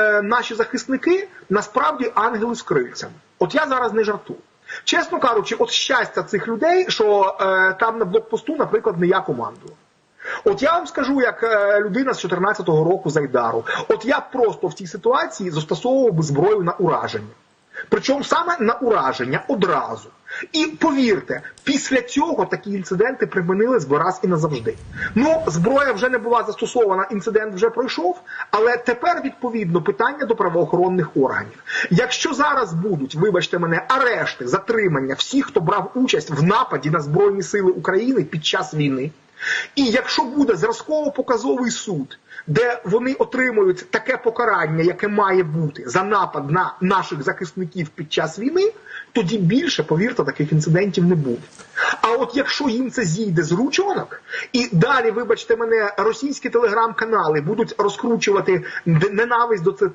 е, наші захисники насправді ангели з крильцями. От я зараз не жартую. Чесно кажучи, от щастя цих людей, що е, там на блокпосту, наприклад, не я командую. От я вам скажу, як е, людина з 14-го року з Айдару, от я просто в цій ситуації застосовував би зброю на ураження. Причому саме на ураження одразу. І повірте, після цього такі інциденти припинились би раз і назавжди. Ну, зброя вже не була застосована, інцидент вже пройшов, але тепер відповідно питання до правоохоронних органів. Якщо зараз будуть, вибачте мене, арешти, затримання всіх, хто брав участь в нападі на Збройні Сили України під час війни, і якщо буде зразково-показовий суд, де вони отримують таке покарання, яке має бути за напад на наших захисників під час війни, тоді більше, повірте, таких інцидентів не буде. А от якщо їм це зійде з ручонок, і далі, вибачте мене, російські телеграм-канали будуть розкручувати ненависть до цих